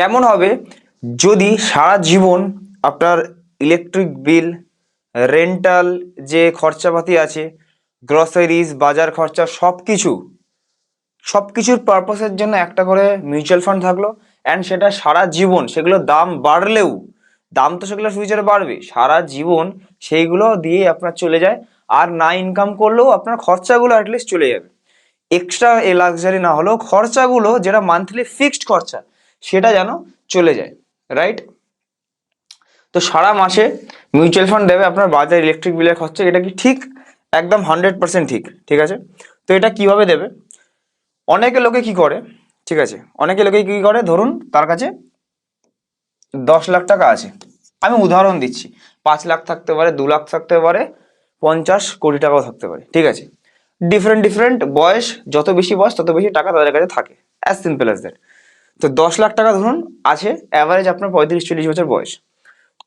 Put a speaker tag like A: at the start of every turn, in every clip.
A: কেমন হবে যদি সারা জীবন আপনার ইলেকট্রিক বিল রেন্টাল যে খরচাপাতি আছে গ্রসারিজ বাজার খরচা সব কিছু সব কিছুর পারপাসের জন্য একটা করে মিউচুয়াল ফান্ড থাকল অ্যান্ড সেটা সারা জীবন সেগুলোর দাম বাড়লেও, দাম তো সেগুলো ফিউচারে বাড়বে, সারা জীবন সেইগুলো দিয়ে আপনার চলে যায় আর না ইনকাম করলেও আপনার খরচাগুলো অ্যাটলিস্ট চলে যাবে। এক্সট্রা এ লাক্সারি না হলেও খরচাগুলো যেটা মান্থলি ফিক্সড খরচা সেটা যেন চলে যায় রাইট তো সারা মাসে মিউচুয়াল ফান্ড দেবে, আপনার বাজার ইলেকট্রিক বিলের খরচা, এটা কি ঠিক? একদম হান্ড্রেড পার্সেন্ট ঠিক ঠিক আছে? তো এটা কীভাবে দেবে? অনেকে লোকে কি করে, ঠিক আছে? অনেকে লোকে কি করে? ধরুন তার কাছে দশ লাখ টাকা আছে। আমি উদাহরণ দিচ্ছি, পাঁচ লাখ থাকতে পারে, দু লাখ থাকতে পারে, পঞ্চাশ কোটি টাকাও থাকতে পারে, ঠিক আছে? ডিফারেন্ট ডিফারেন্ট বয়স, যত বেশি বয়স, তত বেশি টাকা তাদের কাছে থাকে অ্যাজ সিম্পল অ্যাজ দ্যাট তো দশ লাখ টাকা ধরুন আছে অ্যাভারেজ আপনার পঁয়ত্রিশ, চল্লিশ বছর বয়স।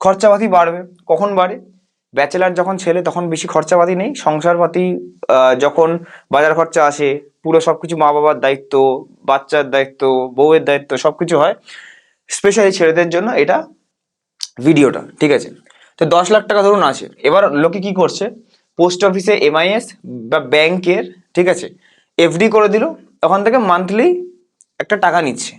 A: খরচাপাতি বাড়বে, কখন বাড়ে? ব্যাচেলার যখন ছেলে তখন বেশি খরচাপাতি নেই, সংসারপাতি যখন বাজার খরচা আসে, পুরো সব কিছু মা বাবার দায়িত্ব, বাচ্চার দায়িত্ব, বউয়ের দায়িত্ব সব কিছু হয় স্পেশালি ছেলেদের জন্য এটা ভিডিওটা ঠিক আছে? তো দশ লাখ টাকা ধরুন আছে, এবার লোকে কি করছে? পোস্ট অফিসে এমআইএস বা ব্যাংকের ঠিক আছে? এফডি করে দিল তখন থেকে মান্থলি একটা টাকা নিচ্ছে।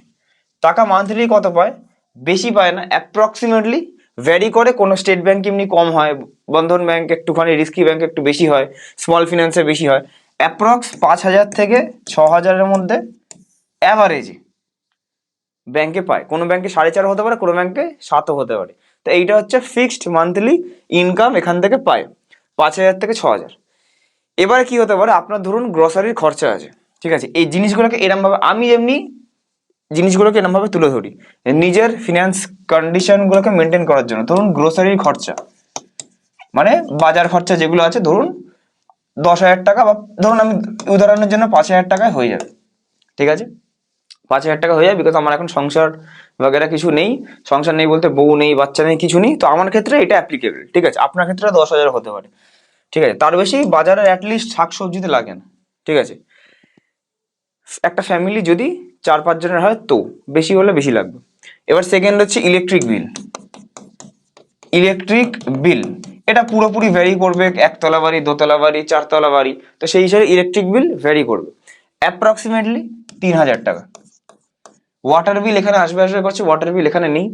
A: টাকা মান্থলি কত পায়? বেশি পায় না অ্যাপ্রক্সিমেটলি ভ্যারি করে কোনো স্টেট ব্যাংক এমনি কম হয়, বন্ধন ব্যাংক একটুখানি রিস্কি ব্যাংক একটু বেশি হয় স্মল ফিন্যান্সে বেশি হয়। অ্যাপ্রক্স পাঁচ হাজার থেকে ছ হাজারের মধ্যে অ্যাভারেজে ব্যাংকে পায়। কোনো ব্যাংকে সাড়ে চার হতে পারে, কোনো ব্যাংকে সাতও হতে পারে। তো এইটা হচ্ছে ফিক্সড মান্থলি ইনকাম এখান থেকে পায়, পাঁচ হাজার থেকে ছ হাজার। এবারে কি হতে পারে? আপনার ধরুন গ্রসারির খরচা আছে, ঠিক আছে? এই জিনিসগুলোকে এরমভাবে আমি যেমনি জিনিসগুলোকে এরমভাবে তুলে ধরি। নিজের ফিনান্স কন্ডিশনগুলোকে মেনটেন করার জন্য। ধরুন গ্রোসারির খরচা। মানে বাজার খরচা যেগুলো আছে, ধরুন দশ হাজার টাকা বা ধরুন আমি উদাহরণের জন্য পাঁচ হাজার টাকায় হয়ে যাবে। ঠিক আছে? পাঁচ হাজার টাকা হয়ে যায় বিকজ আমার এখন সংসার বগেরা কিছু নেই। সংসার নেই বলতে বউ নেই, বাচ্চা নেই, কিছু নেই। তো আমার ক্ষেত্রে এটা অ্যাপ্লিকেবল ঠিক আছে? আপনার ক্ষেত্রে দশ হাজার হতে পারে। ঠিক আছে? তার বেশি বাজারে অ্যাটলিস্ট শাক সবজিতে লাগে না। ঠিক আছে? একটা ফ্যামিলি যদি চার পাঁচ জনের হয় তো, বেশি হলে বেশি লাগবে। এবার সেকেন্ড হচ্ছে ইলেকট্রিক বিল ইলেকট্রিক বিল এটা পুরোপুরি ভ্যারি করবে, একতলা বাড়ি, দোতলা বাড়ি, চারতলা বাড়ি, তো সেই হিসাবে ইলেকট্রিক বিল ভ্যারি করবে। অ্যাপ্রক্সিমেটলি তিন হাজার টাকা। ওয়াটার বিল এখানে আসবে আসবে, করছে ওয়াটার বিল এখানে নেই।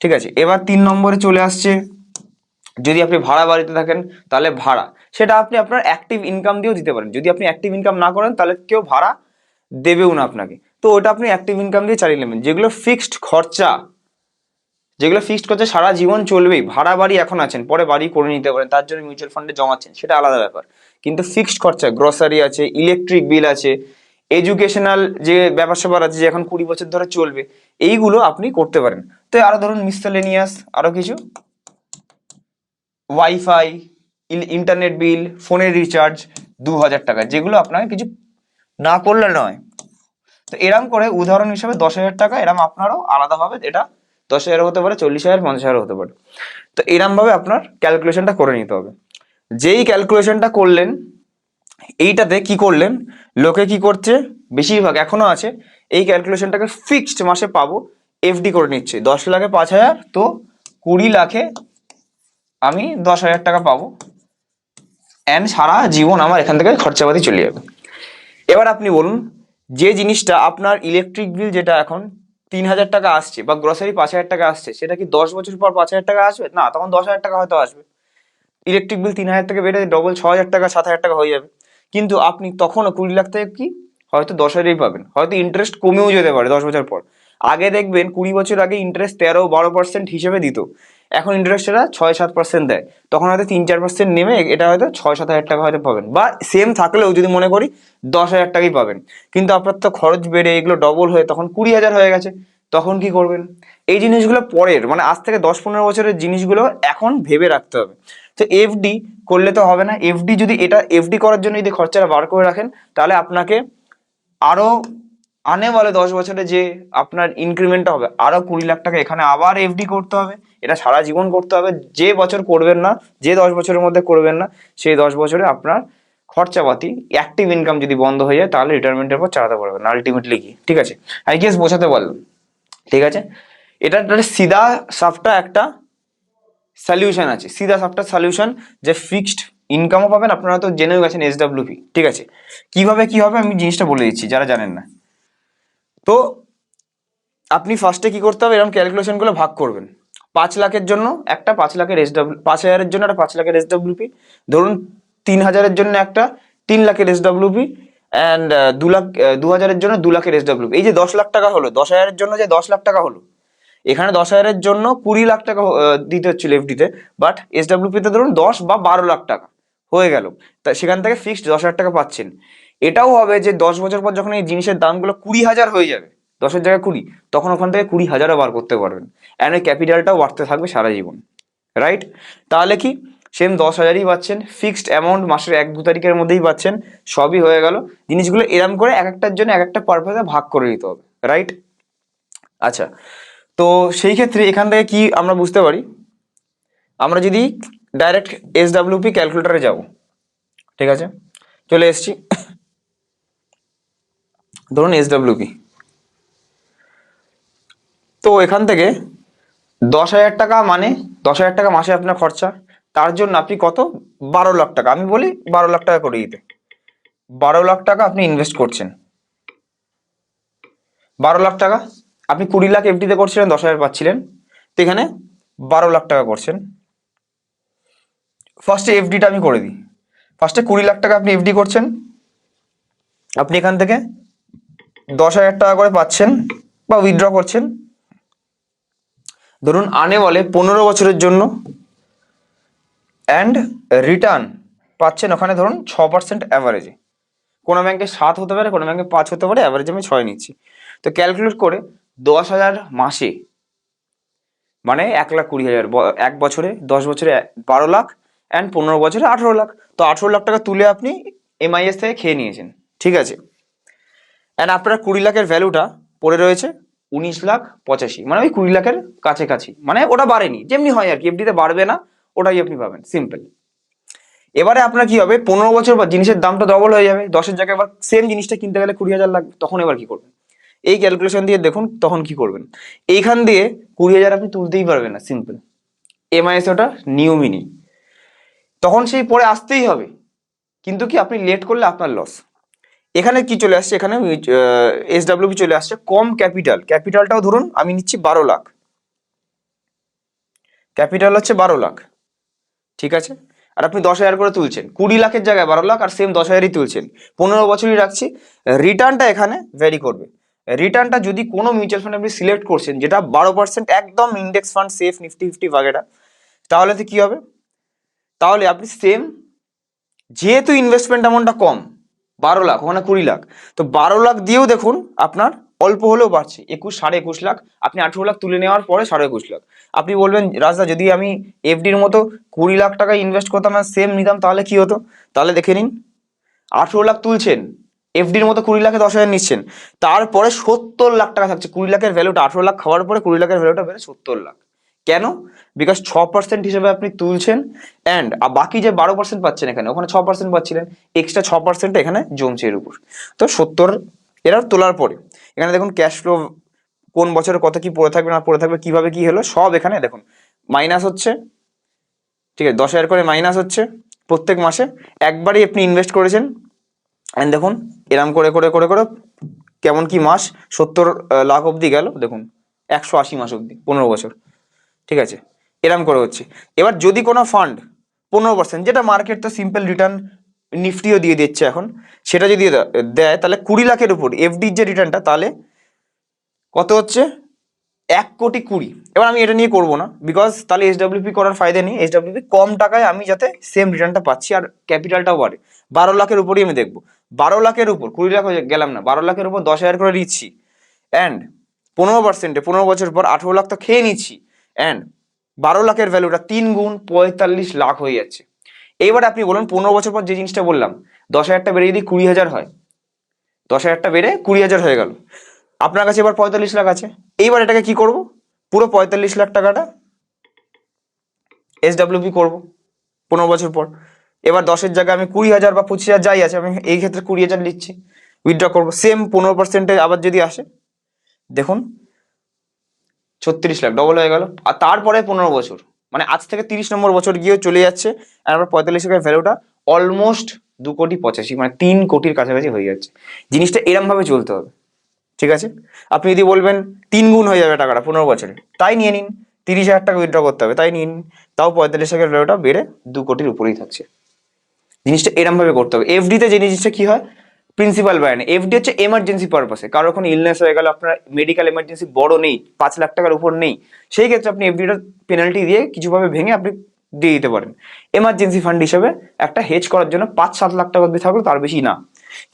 A: ঠিক আছে, এবার তিন নম্বরে চলে আসছে, যদি আপনি ভাড়া বাড়িতে থাকেন, তাহলে ভাড়া। সেটা আপনি আপনার অ্যাক্টিভ ইনকাম দিয়েও দিতে পারেন। যদি আপনি অ্যাক্টিভ ইনকাম না করেন, তাহলে কেউ ভাড়া দেবেও না আপনাকে। তো ওটা আপনি অ্যাক্টিভ ইনকাম দিয়ে চালিয়ে নেবেন। যেগুলো ফিক্সড খরচা, যেগুলো ফিক্সড খরচা সারা জীবন চলবেই, ভাড়া বাড়ি এখন আছেন, পরে বাড়ি করে নিতে পারেন, তার জন্য মিউচুয়াল ফান্ডে জমাচ্ছেন, সেটা আলাদা ব্যাপার। কিন্তু ফিক্সড খরচা গ্রসারি আছে ইলেকট্রিক বিল আছে এডুকেশনাল যে ব্যাপার স্যাপার আছে, যে এখন কুড়ি বছর ধরে চলবে, এইগুলো আপনি করতে পারেন। তো আরও ধরুন মিসলেনিয়াস আরও কিছু? ওয়াইফাই ইন্টারনেট বিল ফোনের রিচার্জ দু হাজার টাকা, যেগুলো আপনাকে কিছু না করলে নয়। তো এরম করে উদাহরণ হিসাবে দশ হাজার টাকা, এরম আপনারও আলাদাভাবে এটা দশ হাজার হতে পারে, চল্লিশ হাজার, পঞ্চাশ হাজার হতে পারে। তো এরম ভাবে আপনার ক্যালকুলেশনটা করে নিতে হবে। যেই ক্যালকুলেশনটা করলেন, এইটাতে কি করলেন? লোকে কি করছে? বেশিরভাগ এখনও আছে, এই ক্যালকুলেশনটাকে ফিক্সড মাসে পাবো এফডি করে নিচ্ছে। দশ লাখে পাঁচ হাজার, তো কুড়ি লাখে আমি দশ হাজার টাকা পাবো। অ্যান্ড সারা জীবন আমার এখান থেকে খরচাপাতি চলে যাবে। এবার আপনি বলুন যে জিনিসটা আপনার ইলেকট্রিক বিল যেটা এখন তিন হাজার টাকা আসছে বা গ্রসারি পাঁচ হাজার টাকা আসছে, সেটা কি দশ বছর পর পাঁচ হাজার টাকা আসবে? না, তখন দশ হাজার টাকা হয়তো আসবে। ইলেকট্রিক বিল তিন হাজার টাকা বেড়ে ডবল ছ হাজার টাকা, সাত হাজার টাকা হয়ে যাবে। কিন্তু আপনি তখনও কুড়ি লাখ থেকে কি? হয়তো দশ হাজারই পাবেন। হয়তো ইন্টারেস্ট কমেও যেতে পারে দশ বছর পর। আগে দেখবেন কুড়ি বছর আগে ইন্টারেস্ট তেরো, বারো পার্সেন্ট হিসেবে দিত। এখন ইন্টারেস্টটা ছয় সাত পার্সেন্ট দেয়। তখন হয়তো তিন চার পার্সেন্ট নেমে এটা হয়তো ছয় সাত হাজার টাকা হয়তো পাবেন। বা সেম থাকলেও যদি মনে করি দশ হাজার টাকাই পাবেন। কিন্তু আপনার তো খরচ বেড়ে এগুলো ডবল হয়ে তখন কুড়ি হাজার হয়ে গেছে। তখন কি করবেন? এই জিনিসগুলো পরের মানে আজ থেকে দশ পনেরো বছরের জিনিসগুলো এখন ভেবে রাখতে হবে। তো এফডি করলে তো হবে না। এফডি যদি এটা এফডি করার জন্য যদি খরচাটা বার করে রাখেন, তাহলে আপনাকে আরও আনে বলে দশ বছরে যে আপনার ইনক্রিমেন্টটা হবে। আরও কুড়ি লাখ টাকা এখানে আবার এফডি করতে হবে। এটা সারা জীবন করতে হবে। যে বছর করবেন না, যে দশ বছরের মধ্যে করবেন না, সেই দশ বছরে আপনার খরচাপাতি অ্যাক্টিভ ইনকাম যদি বন্ধ হয়ে যায়, তাহলে রিটায়ারমেন্টের পর চালাতে পারবেন আলটিমেটলি কি ঠিক আছে? আই গেস বোঝাতে পারলাম। ঠিক আছে? এটা সিধা সাফটা একটা সলিউশন আছে। সিধা সাপটা সলিউশন যে ফিক্সড ইনকামও পাবেন। আপনারা তো জেনেও গেছেন এসডাব্লিউপি ঠিক আছে? কীভাবে কি হবে আমি জিনিসটা বলে দিচ্ছি, যারা জানেন না। তো আপনি ফার্স্টে কি করতে হবে? এরকম ক্যালকুলেশনগুলো ভাগ করবেন। পাঁচ লাখের জন্য একটা পাঁচ লাখের এস ডাব্লিউ পাঁচ হাজারের জন্য একটা পাঁচ লাখের এস ডাব্লিউপি ধরুন তিন হাজারের জন্য একটা, তিন লাখের এস ডাব্লিউপি অ্যান্ড দু লাখ দু হাজারের জন্য দু লাখের এস ডাব্লিউপি এই যে দশ লাখ টাকা হলো, দশ হাজারের জন্য যে দশ লাখ টাকা হলো, এখানে দশ হাজারের জন্য কুড়ি লাখ টাকা দিতে হচ্ছিল এফডিতে বাট এস ডাব্লিউপিতে ধরুন দশ বা বারো লাখ টাকা হয়ে গেল। তা সেখান থেকে ফিক্সড দশ হাজার টাকা পাচ্ছেন। এটাও হবে যে দশ বছর পর যখন এই জিনিসের দামগুলো কুড়ি হাজার হয়ে যাবে দশের জায়গায় কুড়ি, তখন ওখান থেকে কুড়ি হাজারও বার করতে পারবেন। অ্যান্ড ওই ক্যাপিটালটাও বাড়তে থাকবে সারা জীবন। রাইট তাহলে কি? সেম দশ হাজারই পাচ্ছেন ফিক্সড অ্যামাউন্ট মাসের এক দু তারিখের মধ্যেই পাচ্ছেন, সবই হয়ে গেল। জিনিসগুলো এরম করে এক একটার জন্য এক একটা পারপাসে ভাগ করে দিতে হবে। রাইট আচ্ছা তো সেই ক্ষেত্রে এখান থেকে কি আমরা বুঝতে পারি? আমরা যদি ডাইরেক্ট এস ডাব্লিউপি ক্যালকুলেটারে যাব, ঠিক আছে? চলে এসছি। ধরুন এস ডাব্লিউপি তো এখান থেকে দশ হাজার টাকা মানে দশ হাজার টাকা মাসে আপনার খরচা। তার জন্য আপনি কত? বারো লাখ টাকা। আমি বলি বারো লাখ টাকা করে দিতে। বারো লাখ টাকা আপনি ইনভেস্ট করছেন। বারো লাখ টাকা। আপনি কুড়ি লাখ এফডিতে করছিলেন, দশ হাজার পাচ্ছিলেন। তো এখানে বারো লাখ টাকা করছেন। ফার্স্টে এফডিটা আমি করে দিই। ফার্স্টে কুড়ি লাখ টাকা আপনি এফডি করছেন। আপনি এখান থেকে দশ হাজার টাকা করে পাচ্ছেন বা উইথড্র করছেন। ধরুন আনে বলে পনেরো বছরের জন্য অ্যান্ড রিটার্ন পাচ্ছেন ওখানে ধরুন ছ পার্সেন্ট অ্যাভারেজে কোনো ব্যাংকে সাত হতে পারে, কোনো ব্যাংকে পাঁচ হতে পারে অ্যাভারেজ আমি ছয় নিচ্ছি। তো ক্যালকুলেট করে দশ হাজার মাসে মানে এক লাখ কুড়ি হাজার এক বছরে দশ বছরে বারো লাখ অ্যান্ড পনেরো বছরে আঠেরো লাখ। তো আঠেরো লাখ টাকা তুলে আপনি এমআইএস থেকে খেয়ে নিয়েছেন, ঠিক আছে? অ্যান্ড আপনার কুড়ি লাখের ভ্যালুটা পড়ে রয়েছে উনিশ লাখ পঁচাশি মানে ওই কুড়ি লাখের কাছাকাছি মানে ওটা বাড়েনি, যেমনি হয় আর কি এফডিতে বাড়বে না, ওটাই আপনি পাবেন সিম্পল এবারে আপনার কি হবে, পনেরো বছর পর জিনিসের দামটা ডবল হয়ে যাবে, দশের জায়গায় এবার সেম জিনিসটা কিনতে গেলে কুড়ি হাজার লাগবে তখন এবার কি করবেন? এই ক্যালকুলেশন দিয়ে দেখুন, তখন কি করবেন? এইখান দিয়ে কুড়ি হাজার আপনি তুলতেই পারবেন না সিম্পল এমআইএস ওটা নিয়মই নেই তখন সেই পরে আসতেই হবে। কিন্তু কি, আপনি লেট করলে আপনার লস এখানে কি চলে আসছে? এখানে এস ডাব্লিউপি চলে আসছে কম ক্যাপিটাল। ক্যাপিটালটাও ধরুন, আমি নিচ্ছি বারো লাখ। ক্যাপিটাল হচ্ছে বারো লাখ। ঠিক আছে? আর আপনি দশ হাজার করে তুলছেন। কুড়ি লাখের জায়গায় বারো লাখ আর সেম দশ হাজারই তুলছেন। পনেরো বছরই রাখছি। রিটার্নটা এখানে ভ্যারি করবে। রিটার্নটা যদি কোনো মিউচুয়াল ফান্ড আপনি সিলেক্ট করছেন, যেটা বারো পার্সেন্ট একদম index fund safe Nifty fifty বাগেরা, তাহলে তো কি হবে? তাহলে আপনি সেম যেহেতু ইনভেস্টমেন্ট অ্যামাউন্টটা কম বারো লাখ, ওখানে কুড়ি লাখ। তো বারো লাখ দিয়েও দেখুন আপনার অল্প হলেও বাড়ছে, একুশ, সাড়ে একুশ লাখ। আপনি আঠেরো লাখ তুলে নেওয়ার পরে সাড়ে একুশ লাখ। আপনি বলবেন, রাজদা, যদি আমি এফডির মতো কুড়ি লাখ টাকা ইনভেস্ট করতাম আর সেম নিতাম, তাহলে কি হতো? তাহলে দেখে নিন, আঠেরো লাখ তুলছেন, এফডির মতো কুড়ি লাখে দশ হাজার নিচ্ছেন, তারপরে সত্তর লাখ টাকা থাকছে। কুড়ি লাখের ভ্যালুটা আঠেরো লাখ খাওয়ার পরে কুড়ি লাখের ভ্যালুটা বেড়ে সত্তর লাখ। কেন? বিকজ ছ পার্সেন্ট হিসেবে আপনি তুলছেন অ্যান্ড আর বাকি যে বারো পার্সেন্ট পাচ্ছেন এখানে, ওখানে ছ পার্সেন্ট পাচ্ছিলেন এক্সট্রা ছ পার্সেন্ট এখানে জমছে এর উপর। তো সত্তর এরা তোলার পরে, এখানে দেখুন ক্যাশ ফ্লো কোন বছরে কত কি পড়ে থাকবে না পড়ে থাকবে, কীভাবে কি হলো, সব এখানে দেখুন। মাইনাস হচ্ছে, ঠিক আছে, দশ হাজার করে মাইনাস হচ্ছে প্রত্যেক মাসে। একবারই আপনি ইনভেস্ট করেছেন অ্যান্ড দেখুন এরম করে করে করে করে কেমন কি মাস, সত্তর লাখ অবধি গেল, দেখুন, একশো আশি মাস অবধি, পনেরো বছর, ঠিক আছে। এরম করে হচ্ছে। এবার যদি কোনো ফান্ড পনেরো পার্সেন্ট যেটা মার্কেট তো সিম্পল রিটার্ন নিফটিও দিয়ে দিচ্ছে এখন, সেটা যদি দেয়, তাহলে কুড়ি লাখের উপর এফডির যে রিটার্নটা তাহলে কত হচ্ছে? এক কোটি কুড়ি। এবার আমি এটা নিয়ে করব না বিকজ তাহলে এসডাব্লিউপি করার ফায়দা নেই। এসডাব্লিউপি কম টাকায় আমি যাতে সেম রিটার্নটা পাচ্ছি, আর ক্যাপিটালটাও বাড়ে। বারো লাখের উপরই আমি দেখব। বারো লাখের উপর, কুড়ি লাখ গেলাম না, বারো লাখের উপর দশ হাজার করে নিচ্ছি। অ্যান্ড পনেরো পার্সেন্টে পনেরো বছর পর আঠেরো লাখ তো খেয়ে নিচ্ছি। অ্যান্ড বারো লাখের ভ্যালুটা তিন গুণ পঁয়তাল্লিশ লাখ হয়ে যাচ্ছে। এইবার আপনি বলুন, পনেরো বছর পর যে জিনিসটা বললাম, দশ হাজারটা বেড়ে যদি কুড়ি হাজার হয়। দশ হাজারটা বেড়ে কুড়ি হাজার হয়ে গেল। আপনার কাছে এবার পঁয়তাল্লিশ লাখ আছে। এইবার এটাকে কি করব? পুরো পঁয়তাল্লিশ লাখ টাকাটা এস ডাব্লিউপি করব পনেরো বছর পর। এবার দশের জায়গায় আমি কুড়ি হাজার বা পঁচিশ হাজার যাই আছে, আমি এই ক্ষেত্রে কুড়ি হাজার নিচ্ছি উইথড্র করব। সেম পনেরো পার্সেন্টে আবার যদি আসে, দেখুন ছত্রিশ লাখ ডবল হয়ে গেল। আর তারপরে পনেরো বছর। মানে আজ থেকে তিরিশ নম্বর বছর গিয়েও চলে যাচ্ছে। আর আবার পঁয়তাল্লিশ লাখের ভ্যালুটা অলমোস্ট দু কোটি পঁচাশি মানে তিন কোটির কাছাকাছি হয়ে যাচ্ছে। জিনিসটা এরমভাবে চলতে হবে। ঠিক আছে? আপনি যদি বলবেন তিন গুণ হয়ে যাবে টাকাটা পনেরো বছরে, তাই নিয়ে নিন। তিরিশ হাজার টাকা উইথড্র করতে হবে, তাই নিয়ে নিন। তাও পঁয়তাল্লিশ লাখের ভ্যালুটা বেড়ে দু কোটির উপরেই থাকছে। জিনিসটা এরমভাবে করতে হবে। এফডিতে যে জিনিসটা কী হয়? প্রিন্সিপাল ব্যান এফডি হচ্ছে এমার্জেন্সি পারপাসে কারও কোনো ইলনেস হয়ে গেল, আপনার মেডিকেল এমার্জেন্সি বড় নেই, পাঁচ লাখ টাকার উপর নেই। সেই ক্ষেত্রে আপনি এফডিটা পেনাল্টি দিয়ে কিছুভাবে ভেঙে আপনি দিয়ে দিতে পারেন। এমার্জেন্সি ফান্ড হিসেবে একটা হেজ করার জন্য পাঁচ, সাত লাখ টাকা অব্দি থাকল, তার বেশি না।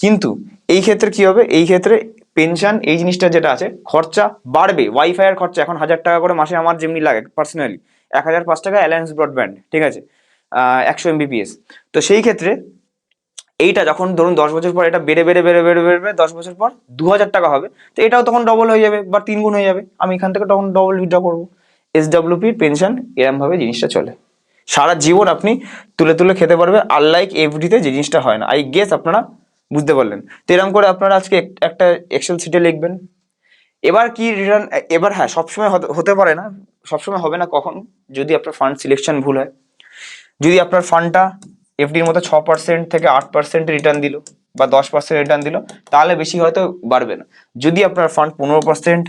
A: কিন্তু এই ক্ষেত্রে কি হবে? এই ক্ষেত্রে পেনশন এই জিনিসটা যেটা আছে, খরচা বাড়বে। ওয়াইফাই এর খরচা, এখন হাজার টাকা করে মাসে আমার যেমনি লাগে পার্সোনালি এক হাজার পাঁচ টাকা অ্যালায়েন্স ব্রডব্যান্ড ঠিক আছে? একশো এমবিপিএস তো সেই ক্ষেত্রে এইটা যখন ধরুন দশ বছর পর এটা বেড়ে বেড়ে বেড়ে বেড়ে বেড়ে বেড়ে, দশ বছর পর দু হাজার টাকা হবে, তো এটাও তখন ডবল হয়ে যাবে বা তিন গুণ হয়ে যাবে। আমি এখান থেকে তখন ডবল উইথড্র করব। এস ডাব্লিউপির পেনশন এরমভাবে জিনিসটা চলে। সারা জীবন আপনি তুলে তুলে খেতে পারবে আনলাইক এফডিতে যে জিনিসটা হয় না। আই গেস আপনারা বুঝতে পারলেন। তো এরকম করে আপনারা আজকে এক- একটা এক্সেল সিটে লিখবেন। এবার কি রিটার্ন এবার হ্যাঁ সবসময় হতে পারে না। সবসময় হবে না কখন? যদি আপনার ফান্ড সিলেকশন ভুল হয়। যদি আপনার ফান্ডটা এফডির মতো ছ পার্সেন্ট থেকে আট পার্সেন্ট রিটার্ন দিল বা দশ পার্সেন্ট রিটার্ন দিল, তাহলে বেশি হয়তো বাড়বে না। যদি আপনার ফান্ড পনেরো পার্সেন্ট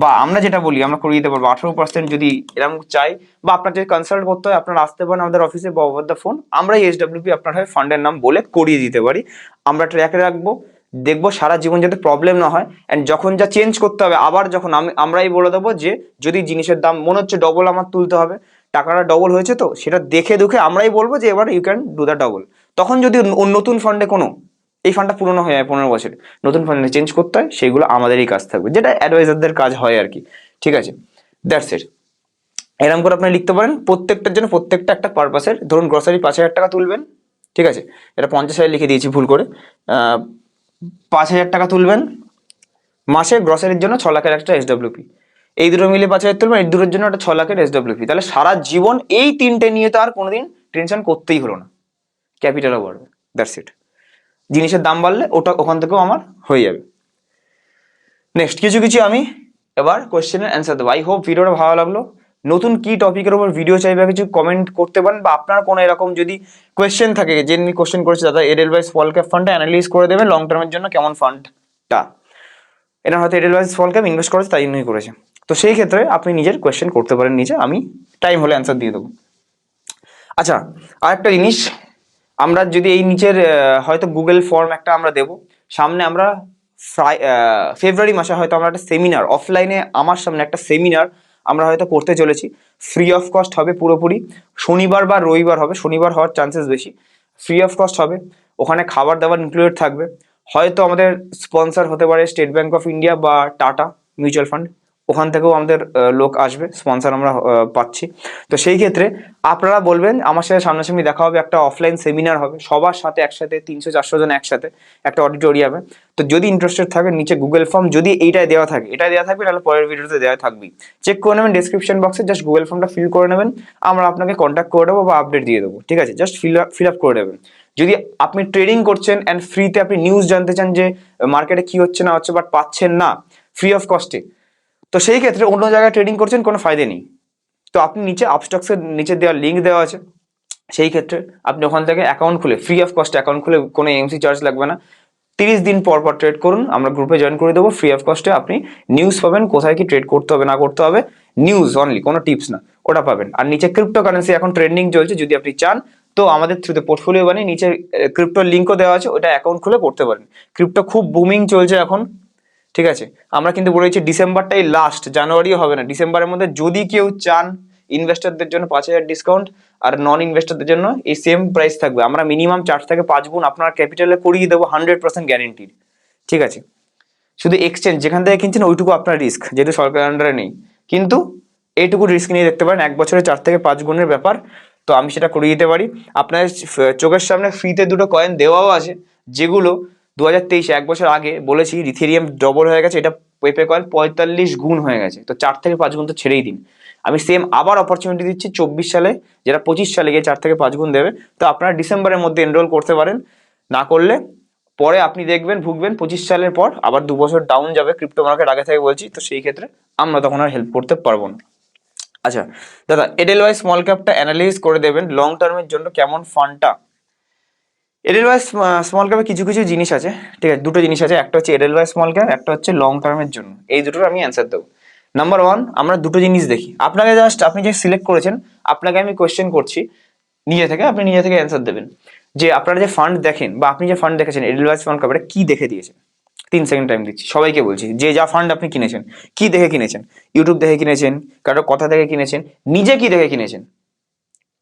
A: বা আমরা যেটা বলি, আমরা করিয়ে দিতে পারব। আঠারো পার্সেন্ট যদি এরকম চাই বা আপনার যদি কনসাল্ট করতে হয়, আপনারা আসতে পারেন আমাদের অফিসে বা ওভার দ্য ফোন আমরা এইচ ডাব্লিউপি আপনার হয়ে ফান্ডের নাম বলে করিয়ে দিতে পারি। আমরা ট্র্যাকে রাখব, দেখব সারা জীবন যাতে প্রবলেম না হয়। অ্যান্ড যখন যা চেঞ্জ করতে হবে, আবার যখন আমি, আমরাই বলে দেবো যে, যদি জিনিসের দাম মনে হচ্ছে ডবল আমার তুলতে হবে। টাকাটা ডবল হয়েছে তো, সেটা দেখে দেখে আমরাই বলব যে এবার you can do the double তখন যদি নতুন ফান্ডে কোনো, এই ফান্ডটা পুরনো হয়ে যায় পনেরো বছরে, নতুন ফান্ডে চেঞ্জ করতে হয় সেগুলো আমাদেরই কাজ থাকবে, যেটা অ্যাডভাইজারদের কাজ হয় আর কি, ঠিক আছে? দ্যাটস ইট এরকম করে আপনি লিখতে পারেন, প্রত্যেকটার জন্য প্রত্যেকটা একটা পারপাসের ধরুন গ্রসারি পাঁচ হাজার টাকা তুলবেন, ঠিক আছে? এটা পঞ্চাশ হাজার লিখে দিয়েছি ভুল করে পাঁচ হাজার টাকা তুলবেন, মাসে গ্রসারির জন্য ছ লাখের একটা এসডব্লিউপি এই দুটো মিলে পাঁচ হাজার তুলবেন এই দুটোর জন্য একটা ছ লাখের এসডব্লিউপি তাহলে সারা জীবন এই তিনটে নিয়ে তো আর কোনোদিন টেনশন করতেই হলো না। ক্যাপিটালও বাড়বে দ্যাটস ইট জিনিসের দাম বাড়লে ওটা ওখান থেকেও আমার হয়ে যাবে। নেক্সট কিছু কিছু আমি এবার কোয়েশ্চেনের অ্যান্সার দেবো। আই হোপ ভিডিওটা ভালো লাগল। নতুন কি টপিকের উপর ভিডিও চাইবে, কিছু কমেন্ট করতে পারেন, বা আপনার কোনো এরকম যদি কোয়েশ্চেন থাকে, যে এমনি কোয়েশ্চেন করেছে দাদা এডেলওয়াইজ স্মল ক্যাপ ফান্ডটা অ্যানালাইজ করে দেবেন লং টার্মের জন্য কেমন ফান্ডটা এটা হয়তো এডেলওয়াইজ স্মল ক্যাপ ইনভেস্ট করেছে, তাই জন্যই করেছে। তো সেই ক্ষেত্রে আপনি নিজের কোয়েশ্চেন করতে পারেন নিজে, আমি টাইম হলে অ্যান্সার দিয়ে দেবো। আচ্ছা আর একটা জিনিস, আমরা যদি এই নিচের হয়তো গুগল ফর্ম একটা আমরা দেব। সামনে আমরা ফ্রাই ফেব্রুয়ারি মাসে হয়তো আমরা একটা সেমিনার অফলাইনে আমার সামনে একটা সেমিনার আমরা হয়তো করতে চলেছি। ফ্রি অফ কস্ট হবে পুরোপুরি। শনিবার বা রবিবার হবে, শনিবার হওয়ার চান্সেস বেশি। ফ্রি অফ কস্ট হবে। ওখানে খাবার দাবার ইনক্লুডেড থাকবে। হয়তো আমাদের স্পন্সর হতে পারে স্টেট ব্যাংক অফ ইন্ডিয়া বা টাটা মিউচুয়াল ফান্ড ওখান থেকেও আমাদের লোক আসবে স্পন্সর আমরা পাচ্ছি। তো সেই ক্ষেত্রে আপনারা বলবেন, আমার সাথে সামনাসামনি দেখা হবে, একটা অফলাইন সেমিনার হবে, সবার সাথে একসাথে, তিনশো চারশো জন একসাথে একটা অডিটোরিয়ামে তো যদি ইন্টারেস্টেড থাকে নিচে গুগল ফর্ম যদি এইটাই দেওয়া থাকে এটাই দেওয়া থাকবে, তাহলে পরের ভিডিওতে দেওয়া থাকবেই। চেক করে নেবেন ডিসক্রিপশন বক্সে জাস্ট গুগল ফর্মটা ফিল করে নেবেন, আমরা আপনাকে কন্ট্যাক্ট করে দেবো বা আপডেট দিয়ে দেবো, ঠিক আছে? জাস্ট ফিল ফিল আপ করে নেবেন যদি আপনি ট্রেডিং করছেন অ্যান্ড ফ্রিতে আপনি নিউজ জানতে চান যে মার্কেটে কি হচ্ছে না হচ্ছে বাট পাচ্ছেন না ফ্রি অফ কস্টে তো সেই ক্ষেত্রে অন্য জায়গায় ট্রেডিং করছেন, কোনো ফায়দা নেই। তো আপনি নিচে আপস্টক্সের নিচে দেওয়া লিঙ্ক দেওয়া আছে। সেই ক্ষেত্রে আপনি ওখান থেকে অ্যাকাউন্ট খুলে ফ্রি অফ কস্ট অ্যাকাউন্ট খুলে, কোনো এমসি চার্জ লাগবে না। তিরিশ দিন পর পর ট্রেড করুন, আমরা গ্রুপে জয়েন করে দেবো। ফ্রি অফ কস্টে আপনি নিউজ পাবেন, কোথায় কি ট্রেড করতে হবে, না করতে হবে। নিউজ অনলি কোনো টিপস না, ওটা পাবেন। আর নিচে ক্রিপ্টো কারেন্সি এখন ট্রেন্ডিং চলছে, যদি আপনি চান, তো আমাদের থ্রুতে পোর্টফোলিও বানিয়ে নিচে ক্রিপ্টোর লিঙ্কও দেওয়া আছে, ওটা অ্যাকাউন্ট খুলে করতে পারেন। ক্রিপ্টো খুব বুমিং চলছে এখন। ঠিক আছে? আমরা কিন্তু বলেছি ডিসেম্বরটাই লাস্ট জানুয়ারিও হবে না। ডিসেম্বরের মধ্যে যদি কেউ চান ইনভেস্টরদের জন্য পাঁচ হাজার ডিসকাউন্ট আর নন ইনভেস্টরদের জন্য, এই সেম প্রাইস থাকবে। আমরা মিনিমাম চার থেকে পাঁচ গুণ আপনার ক্যাপিটালে করিয়ে দেবো হান্ড্রেড পার্সেন্ট গ্যারেন্টিড ঠিক আছে? শুধু এক্সচেঞ্জ যেখান থেকে কিনছেন ওইটুকু আপনার রিস্ক যেহেতু সরকারের আন্ডারে নেই। কিন্তু এইটুকু রিস্ক নিয়ে দেখতে পারেন, এক বছরে চার থেকে পাঁচ গুণের ব্যাপার। তো আমি সেটা করিয়ে দিতে পারি। আপনার চোখের সামনে ফ্রিতে দুটো কয়েন দেওয়াও আছে, যেগুলো দু হাজার এক বছর আগে বলেছি রিথেরিয়াম ডবল হয়ে গেছে, এটা পেপে কয়েন পঁয়তাল্লিশ গুণ হয়ে গেছে। তো চার থেকে পাঁচ গুণ তো ছেড়েই দিন। আমি সেম আবার অপরচুনিটি দিচ্ছি চব্বিশ সালে, যেটা পঁচিশ সালে গিয়ে চার থেকে পাঁচ গুণ দেবে। তো আপনারা ডিসেম্বরের মধ্যে এনরোল করতে পারেন। না করলে পরে আপনি দেখবেন, ভুগবেন, পঁচিশ সালের পর আবার দু বছর ডাউন যাবে ক্রিপ্টো মার্কেট আগে থেকে বলছি। তো সেই ক্ষেত্রে আমরা তখন আর হেল্প করতে পারব না। আচ্ছা দাদা এডেলওয়াই স্মল ক্যাপটা অ্যানালাইজ করে দেবেন। লং টার্মের জন্য কেমন ফান্ডটা এডেলওয়াই স্মল ক্যাপে কিছু কিছু জিনিস আছে, ঠিক আছে? দুটো জিনিস আছে, একটা হচ্ছে এডেলওয়াই স্মল ক্যাপ একটা হচ্ছে লং টার্মের জন্য। এই দুটোর আমি অ্যান্সার দেবো। নাম্বার ওয়ান আমরা দুটো জিনিস দেখি। আপনাকে জাস্ট আপনি যে সিলেক্ট করেছেন, আপনাকে আমি কোয়েশ্চেন করছি, নিজে থেকে আপনি নিজে থেকে অ্যান্সার দেবেন। যে আপনারা যে ফান্ড দেখেন, বা আপনি যে ফান্ড দেখেছেন এডেলওয়াই স্মল ক্যাপ এটা কি দেখে দিয়েছেন তিন সেকেন্ড টাইম দিচ্ছি, সবাইকে বলছি, যে যা ফান্ড আপনি কিনেছেন, কি দেখে কিনেছেন? ইউটিউব দেখে কিনেছেন, কারও কথা দেখে কিনেছেন, নিজে কি দেখে কিনেছেন?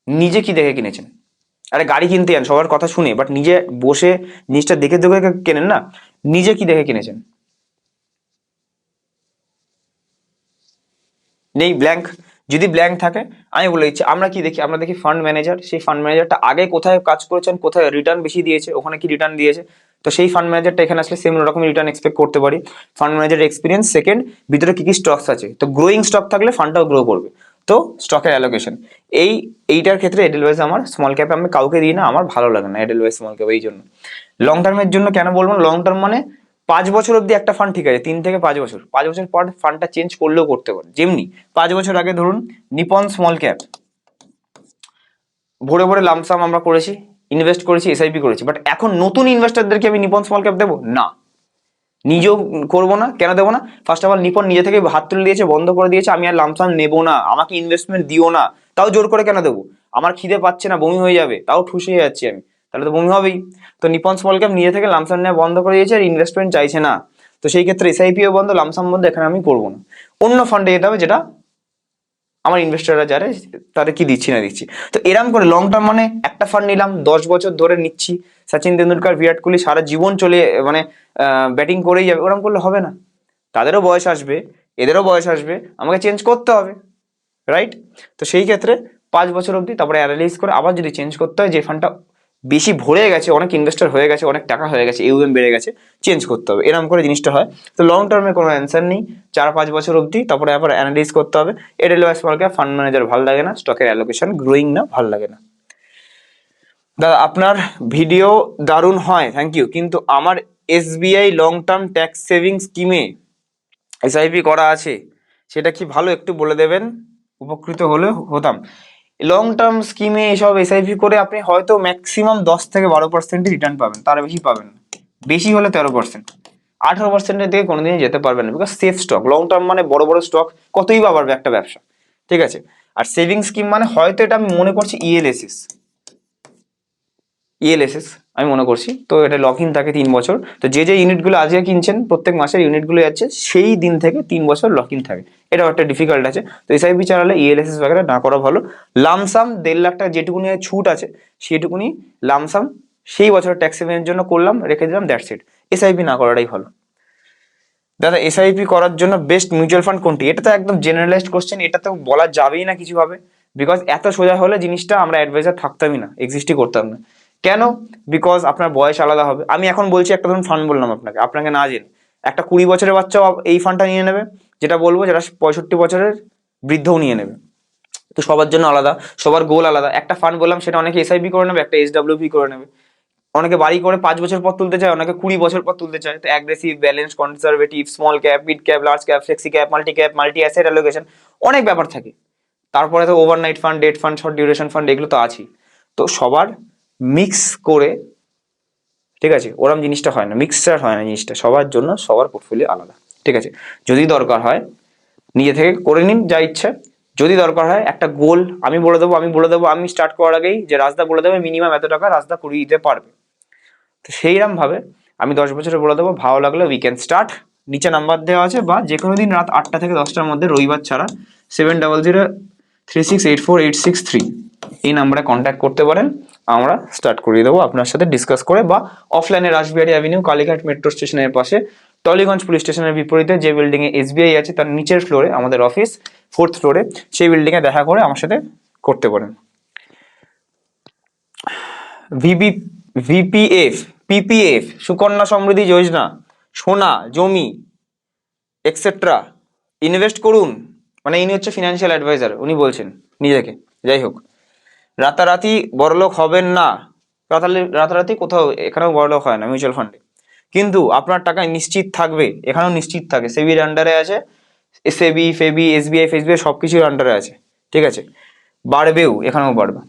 A: নিজে কি দেখে কিনেছেন? আরে গাড়ি কিনতে যান, সবার কথা শুনে বাট নিজে বসে জিনিসটা দেখে দেখে কেনেন না, নিজে কি দেখে কিনেছেন? নেই ব্ল্যাঙ্ক যদি ব্ল্যাঙ্ক থাকে, আমি বলে দিচ্ছি, আমরা কি দেখি, আমরা দেখি ফান্ড ম্যানেজার সেই ফান্ড ম্যানেজারটা আগে কোথায় কাজ করেছেন, কোথায় রিটার্ন বেশি দিয়েছে, ওখানে কি রিটার্ন দিয়েছে, তো সেই ফান্ড ম্যানেজারটা এখানে আসলে সেম রকম রিটার্ন এক্সপেক্ট করতে পারি। ফান্ড ম্যানেজার এক্সপিরিয়েন্স সেকেন্ড ভিতরে কি কি স্টকস আছে, তো গ্রোয়িং স্টক থাকলে ফান্ডটাও গ্রো করবে। তো স্টকের অ্যালোকেশন এই, এইটার ক্ষেত্রে এডেলওয়াইজ আমার স্মল ক্যাপে আমি কাউকে দিই না, আমার ভালো লাগে না এডেলওয়াইজ স্মল ক্যাপ এই জন্য। লং টার্মের জন্য কেন বলব? লং টার্ম মানে পাঁচ বছর অবধি একটা ফান্ড ঠিক আছে, তিন থেকে পাঁচ বছর। পাঁচ বছর পর ফান্ডটা চেঞ্জ করলেও করতে পারে। যেমনি পাঁচ বছর আগে ধরুন নিপন স্মল ক্যাপ ভোরে ভোরে লামসাম আমরা করেছি ইনভেস্ট করেছি এসআইপি করেছি। বাট এখন নতুন ইনভেস্টারদেরকে আমি নিপন স্মল ক্যাপ দেবো? না। নিজেও করব না, কেন দেবো না? ফার্স্ট অফ অল নিপন নিজে থেকে হাত তুলে দিয়েছে, বন্ধ করে দিয়েছে, আমি আর লামসাম নেব না, আমাকে ইনভেস্টমেন্ট দিও না। তাও জোর করে কেন দেবো? আমার খিদে পাচ্ছে না, বমি হয়ে যাবে, তাও ঠুসে যাচ্ছি আমি। তাহলে তো বমি হবেই। তো নিপন স্মল ক্যাপ নিজে থেকে লামসাম নেওয়া বন্ধ করে দিয়েছে আর ইনভেস্টমেন্ট চাইছে না। তো সেই ক্ষেত্রে এসআইপিও বন্ধ লামসাম বন্ধ, এখানে আমি করব না। অন্য ফান্ডে যেতে হবে, যেটা আমার ইনভেস্টাররা যারা, তাদের কি দিচ্ছি না দিচ্ছি? তো এরম করে লং টার্ম মানে একটা ফান্ড নিলাম, দশ বছর ধরে নিচ্ছি। সচিন তেন্ডুলকার, বিরাট কোহলি সারা জীবন চলে মানে ব্যাটিং করেই যাবে। ওরম করলে হবে না। তাদেরও বয়স আসবে, এদেরও বয়স আসবে, আমাকে চেঞ্জ করতে হবে রাইট তো সেই ক্ষেত্রে পাঁচ বছর অবধি তারপরে অ্যানালাইজ করে আবার যদি চেঞ্জ করতে হয়, যে ফান্ডটা বেশি ভরে গেছে, অনেক ইনভেস্টর হয়ে গেছে, অনেক টাকা হয়ে গেছে ইউএম বেড়ে গেছে চেঞ্জ করতে হবে। এরকম করে জিনিসটা হয়। তো লং টার্মে কোনো অ্যান্সার নেই। চার পাঁচ বছর অবধি, তারপরে আবার অ্যানালাইজ করতে হবে। Edel small cap fund manager ভালো লাগে না স্টকের অ্যালোকেশন গ্রোয়িং না, ভালো লাগে না। দাদা, আপনার ভিডিও দারুণ হয় থ্যাংক ইউ কিন্তু আমার SBI long term tax saving স্কিমে এসআইপি করা আছে, সেটা কি ভালো একটু বলে দেবেন? উপকৃত হলে হতাম। লং টার্ম স্কিমে এসব এসআইপি করে আপনি হয়তো ম্যাক্সিমাম দশ থেকে বারো পার্সেন্টই রিটার্ন পাবেন, তার বেশি পাবেন বেশি হলে তেরো পার্সেন্ট আঠারো পার্সেন্টের দিকে কোনোদিনই যেতে পারবেন না because safe stock long term মানে বড় বড় স্টক কতই বা বাড়বে একটা ব্যবসা। ঠিক আছে? আর সেভিং স্কিম মানে হয়তো এটা আমি মনে করছি E ইএলএসএস ইএলএসএস E আমি মনে করছি। তো এটা লক ইন থাকে তিন বছর। তো যে যে ইউনিটগুলো আজকে কিনছেন, প্রত্যেক মাসের ইউনিটগুলো যাচ্ছে, সেই দিন থেকে তিন বছর লক ইন থাকে। এটাও একটা ডিফিকাল্ট আছে। তো এসআইপি চালালে ইএলএসএস বাগেরা না করা ভালো। লামসাম দেড় লাখ টাকা যেটুকুনি ছুট আছে, সেটুকুনি লামসাম সেই বছর ট্যাক্স সেভিংয়ের জন্য করলাম, রেখে দিলাম দ্যাটস ইট এসআইপি না করাটাই ভালো। দাদা এসআইপি করার জন্য বেস্ট মিউচুয়াল ফান্ড কোনটি? এটা তো একদম জেনারেলাইজড কোশ্চেন এটা তো বলা যাবেই না কিছুভাবে। বিকজ এত সোজা হলে জিনিসটা আমরা অ্যাডভাইজার থাকতামই না এক্সিস্টই করতাম না। কেন? বিকজ আপনার বয়স আলাদা হবে। আমি এখন বলছি একটা ধরুন ফান্ড বললাম আপনাকে আপনাকে না জেনে। একটা কুড়ি বছরের বাচ্চাও এই ফান্ডটা নিয়ে নেবে। যেটা বলব যেটা পঁয়ষট্টি বছরের বৃদ্ধও নিয়ে নেবে। তো সবার জন্য আলাদা, সবার গোল আলাদা। একটা ফান্ড বললাম, সেটা অনেকে এসআইপি করে নেবে, একটা এসডাব্লিউপি করে নেবে। অনেকে বাড়ি করে পাঁচ বছর পর তুলতে চায়, অনেকে কুড়ি বছর পর তুলতে চায়। তো aggressive balance conservative small cap mid cap large cap flexi cap multi cap multi asset allocation অনেক ব্যাপার থাকে। তারপরে তো overnight fund debt fund short duration fund এগুলো তো আছেই। তো সবার মিক্স করে, ঠিক আছে, ওরম জিনিসটা হয় না মিক্সচার হয় না জিনিসটা, সবার জন্য সবার পোর্টফোলিও আলাদা। ঠিক আছে? যদি দরকার হয়, নিজে থেকে করে নিন যা ইচ্ছা। যদি দরকার হয়, একটা গোল আমি বলে দেবো, আমি বলে দেবো, আমি স্টার্ট করার আগেই যে রাস্তা বলে দেবে মিনিমাম এত টাকা রাস্তা করিয়ে দিতে পারবে। তো সেইরকম ভাবে আমি দশ বছরে বলে দেবো, ভালো লাগলে উই ক্যান স্টার্ট নিচে নাম্বার দেওয়া আছে বা যে কোনো দিন রাত আটটা থেকে দশটার মধ্যে রবিবার ছাড়া seven double zero three six eight four eight six three এই নাম্বারে কন্ট্যাক্ট করতে পারেন। আমরা স্টার্ট করিয়ে দেবো আপনার সাথে ডিসকাস করে বা অফলাইনে রাসবিহারি অ্যাভিনিউ কালীঘাট মেট্রো স্টেশনের পাশে টলিগঞ্জ পুলিশ স্টেশনের বিপরীতে যে বিল্ডিং এ এসবিআই আছে, তার নিচের ফ্লোরে আমাদের অফিস ফোর্থ ফ্লোরে সেই বিল্ডিং এ দেখা করে আমার সাথে করতে পারেন। ভিবি ভিপিএফ পিপিএফ সুকন্যা সমৃদ্ধি যোজনা, সোনা, জমি এক্সেট্রা ইনভেস্ট করুন। মানে ইনি হচ্ছে ফিনান্সিয়াল অ্যাডভাইজার উনি বলছেন নিজেকে। যাই হোক, রাতারাতি বড়লোক হবেন না। রাতারাতি কোথাও, এখানেও বড়লোক হয় না মিউচুয়াল ফান্ডে কিন্তু আপনার টাকা নিশ্চিত থাকবে, এখানেও নিশ্চিত থাকে। সেবির আন্ডারে আছে এসএবি ফেবি এসবিআই ফেসবিআই সব কিছুর আন্ডারে আছে, ঠিক আছে? বাড়বেও, এখানেও বাড়বে।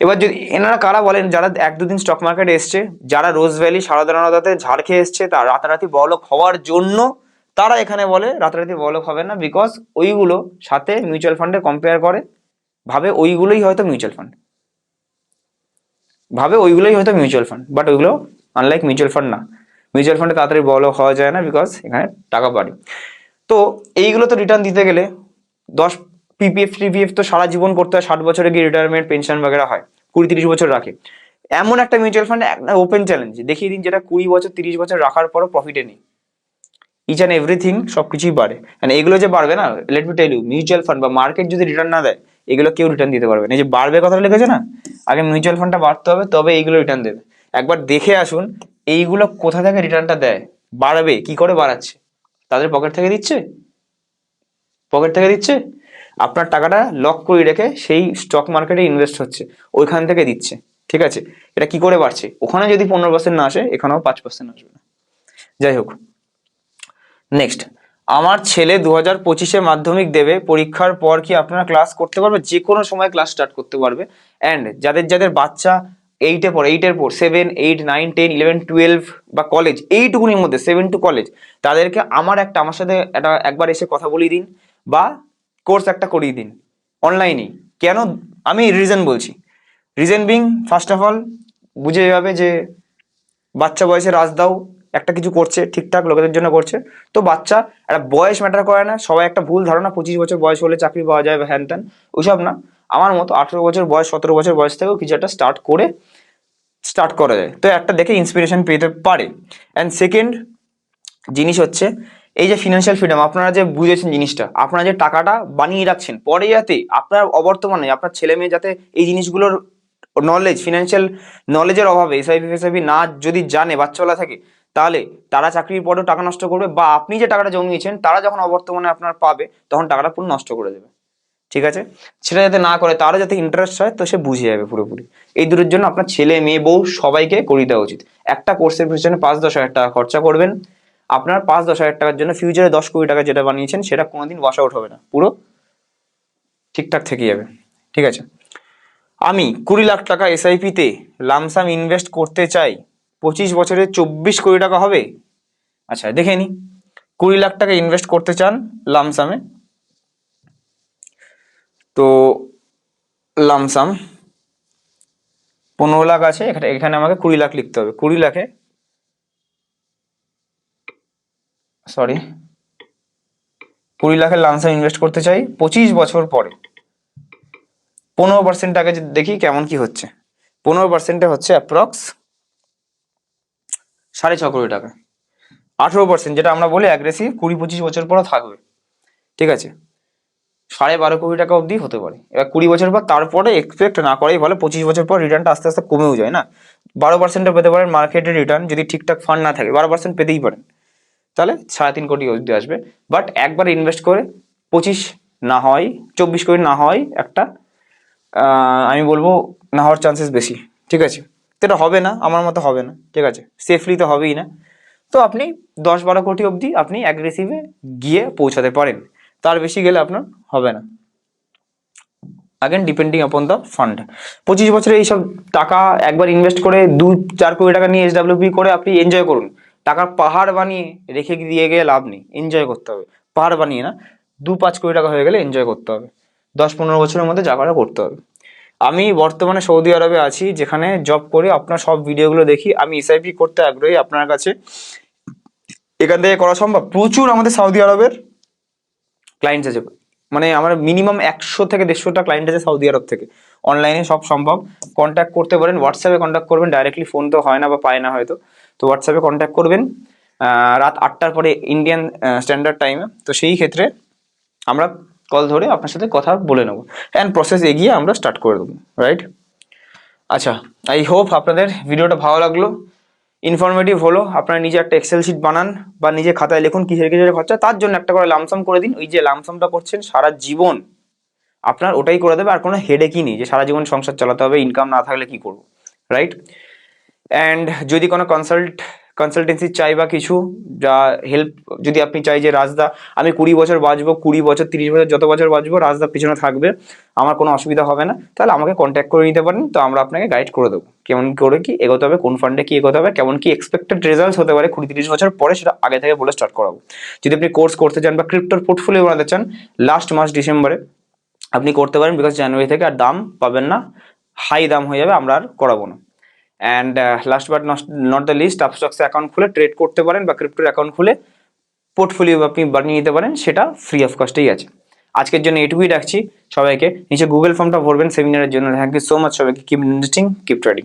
A: এবার যদি এনারা কারা বলেন, যারা এক দুদিন স্টক মার্কেটে এসছে, যারা রোজ ভ্যালি সারদানাদাতে ঝাড় খেয়ে এসছে তার রাতারাতি বড়লোক হওয়ার জন্য, তারা এখানে বলে রাতারাতি বলক হবে না বিকজ ওইগুলো সাথে মিউচুয়াল ফান্ডে কম্পেয়ার করে, ভাবে ওইগুলোই হয়তো মিউচুয়াল ফান্ড ভাবে ওইগুলোই হয়তো মিউচুয়াল ফান্ড বাট ওইগুলো আনলাইক মিউচুয়াল ফান্ড না। মিউচুয়াল ফান্ডে তাড়াতাড়ি বড়লোক হওয়া যায় না বিকজ এখানে টাকা বাড়ে। তো এইগুলো তো রিটার্ন দিতে গেলে দশ পিপিএফ টিপিএফ তো সারা জীবন করতে হয়, ষাট বছরে গিয়ে রিটায়ারমেন্ট পেনশন বাগেরা হয়, কুড়ি তিরিশ বছর রাখে। এমন একটা মিউচুয়াল ফান্ড একটা ওপেন চ্যালেঞ্জ দেখিয়ে দিন যেটা কুড়ি বছর, তিরিশ বছর রাখার পরও প্রফিটে নেই। ইচ অ্যান্ড এভরিথিং সব কিছুই বাড়ে। মানে এগুলো যে বাড়বে না let me tell you mutual fund বা মার্কেট যদি রিটার্ন না দেয়, এগুলো কেউ রিটার্ন দিতে পারবে না। যে বাড়বে কথা লিখেছে না? আগে মিউচুয়াল ফান্ডটা বাড়তে হবে, তবে এইগুলো রিটার্ন দেবে। একবার দেখে আসুন এইগুলো কোথা থেকে রিটার্নটা দেয়? বাড়বে, কি করে বাড়াচ্ছে? তাদের পকেট থেকে দিচ্ছে? পকেট থেকে দিচ্ছে? আপনার টাকাটা লক করে রেখে সেই স্টক মার্কেটে ইনভেস্ট হচ্ছে। ওইখান থেকে দিচ্ছে। ঠিক আছে? এটা কি করে বাড়ছে? ওখানে যদি পনেরো পার্সেন্ট না আসে, এখানেও পাঁচ পার্সেন্ট আসবে না। যাই হোক। নেক্সট আমার ছেলে দু হাজার পঁচিশে মাধ্যমিক দেবে। পরীক্ষার পর কি আপনারা ক্লাস করতে পারবে? যে কোনো সময় ক্লাস স্টার্ট করতে পারবে। অ্যান্ড যাদের যাদের বাচ্চা এইটে পর এইটের পর seven eight nine ten eleven twelve বা কলেজ এইটুকুনির মধ্যে সেভেন টু কলেজ তাদেরকে আমার একটা, আমার সাথে একটা একবার এসে কথা বলিয়ে দিন বা কোর্স একটা করিয়ে দিন অনলাইনেই কেন? আমি রিজন বলছি। Reason being first of all বুঝে যাবে যে বাচ্চা বয়সে রাজ দাও, একটা কিছু করছে, ঠিকঠাক লোকেদের জন্য করছে। তো বাচ্চা, একটা বয়স ম্যাটার করে না, সবাই একটা ভুল ধারণা, পঁচিশ বছর বয়স হলে চাকরি পাওয়া যায় বা হ্যান ত্যান ওইসব না। আমার মতো আঠেরো বছর বয়স, সতেরো বছর বয়স থেকেও কিছু একটা স্টার্ট করে স্টার্ট করা যায়। তো একটা দেখে ইন্সপিরেশন পেতে পারে। অ্যান্ড সেকেন্ড জিনিস হচ্ছে, এই যে ফিনান্সিয়াল ফ্রিডম আপনারা যে বুঝেছেন জিনিসটা, আপনারা যে টাকাটা বানিয়ে রাখছেন, পরে যাতে আপনার অবর্তমানে আপনার ছেলে মেয়ে যাতে এই জিনিসগুলোর নলেজ ফিনান্সিয়াল নলেজের অভাবে এসআইপি ফেসআইপি না যদি জানে বাচ্চাবেলা থেকে, তাহলে তারা চাকরির পরেও টাকা নষ্ট করবে বা আপনি যে টাকাটা জমিয়েছেন, তারা যখন অবর্তমানে আপনার পাবে, তখন টাকাটা পুরো নষ্ট করে দেবে। ঠিক আছে? সেটা যাতে না করে, তারও যাতে ইন্টারেস্ট হয়, তো সে বুঝে যাবে পুরোপুরি। এই দুটোর জন্য আপনার ছেলে, মেয়ে, বউ সবাইকে করে দেওয়া উচিত। একটা কোর্সের পিছনে পাঁচ দশ হাজার টাকা খরচা করবেন। আপনার পাঁচ দশ হাজার টাকার জন্য ফিউচারে দশ কোটি টাকা যেটা বানিয়েছেন, সেটা কোনোদিন ওয়াশ আউট হবে না। পুরো ঠিকঠাক থেকে যাবে। ঠিক আছে? আমি কুড়ি লাখ টাকা এসআইপিতে লামসাম ইনভেস্ট করতে চাই, পঁচিশ বছরে চব্বিশ কোটি টাকা হবে? আচ্ছা দেখে নি। কুড়ি লাখ টাকা ইনভেস্ট করতে চান লামসামে তো লামসাম পনেরো লাখ আছে, এখানে এখানে আমাকে কুড়ি লাখ লিখতে হবে। কুড়ি লাখে সরি কুড়ি লাখের লামসাম ইনভেস্ট করতে চাই পঁচিশ বছর পরে। পনেরো পার্সেন্ট আগে দেখি কেমন কি হচ্ছে। পনেরো পার্সেন্টে হচ্ছে অ্যাপ্রক্স সাড়ে ছ কোটি টাকা। আঠেরো পার্সেন্ট যেটা আমরা বলি অ্যাগ্রেসিভ কুড়ি পঁচিশ বছর পরও থাকবে। ঠিক আছে? সাড়ে বারো কোটি টাকা অবধি হতে পারে। এবার কুড়ি বছর পর তারপরে এক্সপেক্ট না করাই ভালো, পঁচিশ বছর পর রিটার্নটা আস্তে আস্তে কমেও যায়, না? বারো পার্সেন্টে পেতে পারেন মার্কেটের রিটার্ন যদি ঠিকঠাক ফান্ড না থাকে, বারো পার্সেন্ট পেতেই পারেন। তাহলে সাড়ে তিন কোটি অবধি আসবে। বাট একবার ইনভেস্ট করে পঁচিশ না হয়, চব্বিশ কোটি না হয় একটা আমি বলব না হওয়ার চান্সেস বেশি, ঠিক আছে? তো এটা হবে না, আমার মতো হবে না, ঠিক আছে? সেফলি তো হবেই না। তো আপনি দশ বারো কোটি অবধি আপনি অ্যাগ্রেসিভে গিয়ে পৌঁছাতে পারেন। তার বেশি গেলে আপনার হবে না। Again depending upon the fund পঁচিশ বছরে এইসব টাকা একবার ইনভেস্ট করে দু চার কোটি টাকা নিয়ে এসডাব্লিউপি করে আপনি এনজয় করুন। টাকার পাহাড় বানিয়ে রেখে দিয়ে গিয়ে লাভ নেই। এনজয় করতে হবে। পাহাড় বানিয়ে না, দু পাঁচ কোটি টাকা হয়ে গেলে এনজয় করতে হবে। দশ পনেরো বছরের মধ্যে করা করতে হবে। আমি বর্তমানে সৌদি আরবে আছি, যেখানে জব করে, আপনার সব ভিডিওগুলো দেখি। আমি এসআইপি করতে আগ্রহী, আপনার কাছে। এখান থেকে করা সম্ভব? প্রচুর আমাদের সৌদি আরবের ক্লায়েন্টস আছে। মানে আমার মিনিমাম একশো থেকে দেড়শোটা ক্লায়েন্ট আছে সৌদি আরব থেকে। অনলাইনে সব সম্ভব। কন্ট্যাক্ট করতে পারেন। হোয়াটসঅ্যাপে কন্ট্যাক্ট করবেন। ডাইরেক্টলি ফোন তো হয় না বা পায় না হয়তো। তো হোয়াটসঅ্যাপে কন্ট্যাক্ট করবেন। রাত আটটার পরে ইন্ডিয়ান স্ট্যান্ডার্ড টাইমে তো সেই ক্ষেত্রে আমরা কল ধরে আপনার সাথে কথা বলে নেব। অ্যান্ড প্রসেস এগিয়ে আমরা স্টার্ট করে দেবো। রাইট আচ্ছা আই হোপ আপনাদের ভিডিওটা ভালো লাগল। ইনফরমেটিভ হলো, আপনারা নিজে একটা এক্সেল শিট বানান বা নিজে খাতায় লিখুন কিসের কিসের খরচা, তার জন্য একটা করে লামসাম করে দিন। ওই যে লামসামটা করছেন, সারা জীবন আপনার ওটাই করে দেবে, আর কোনো হেডেকই নেই যে সারা জীবন সংসার চালাতে হবে ইনকাম না থাকলে কি করব রাইট অ্যান্ড যদি কোনো কনসাল্ট কনসালটেন্সি চাই বা কিছু, যা হেল্প যদি আপনি চাই যে রাজদা, আমি কুড়ি বছর বাঁচবো, কুড়ি বছর, তিরিশ বছর, যত বছর বাঁচবো, রাজদা পিছনে থাকবে, আমার কোনো অসুবিধা হবে না। তাহলে আমাকে কন্ট্যাক্ট করে নিতে পারেন, তো আমরা আপনাকে গাইড করে দেবো। কেমন করে কি এগোতে হবে, কোন ফান্ডে কি এগোতে হবে, কেমন কি এক্সপেক্টেড রেজাল্টস হতে পারে কুড়ি, তিরিশ বছর পরে, সেটা আগে থেকে বলে স্টার্ট করাবো। যদি আপনি কোর্স করতে চান বা ক্রিপ্টোর পোর্টফোলিও বানাতে চান লাস্ট মাস ডিসেম্বরে আপনি করতে পারেন বিকজ জানুয়ারি থেকে আর দাম পাবেন না হাই দাম হয়ে যাবে, আমরা আর করাবো না। And last but not the least আপস্টক্সে account খুলে ট্রেড করতে পারেন বা ক্রিপ্টোর অ্যাকাউন্ট খুলে পোর্টফোলিও আপনি বানিয়ে নিতে পারেন, সেটা ফ্রি অফ কস্টেই আছে। আজকের জন্য এটুকুই রাখছি। সবাইকে নিচে গুগল ফর্মটা ভরবেন সেমিনারের জন্য। থ্যাংক ইউ সো মাচ সবাইকে। Keep investing keep trading